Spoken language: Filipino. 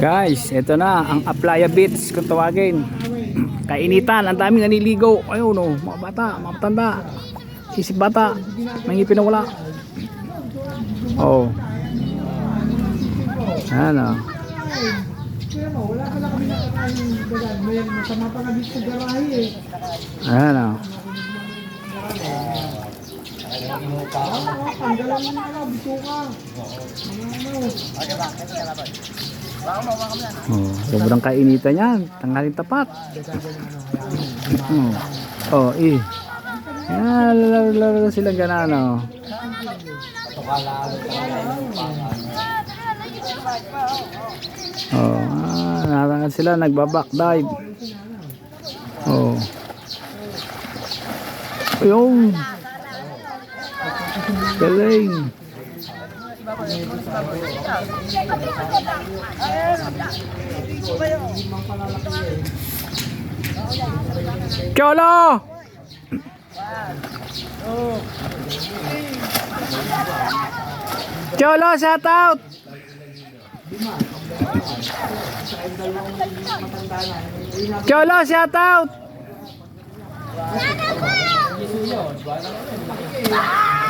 Guys, ito na ang Aplaya Beach kung tawagin. Kainitan, ang daming naniligo. Ayun oh, mga bata, mga matanda. Sisip bata, may ngipin na wala. Oh. Ano? Kaya eh. Ano? Ah, tanggalan mo na lang, bituka. Mga ano. Oh, sobrang kainitan yan. Tanggalin tapat. Oh, oh eh. Yan, laro-laro silang ganan, oh. Oh, ah, narangan sila, nagbaback dive. Oh. Ayun. Galing. Cholo! Cholo, shout out! Cholo, shout out!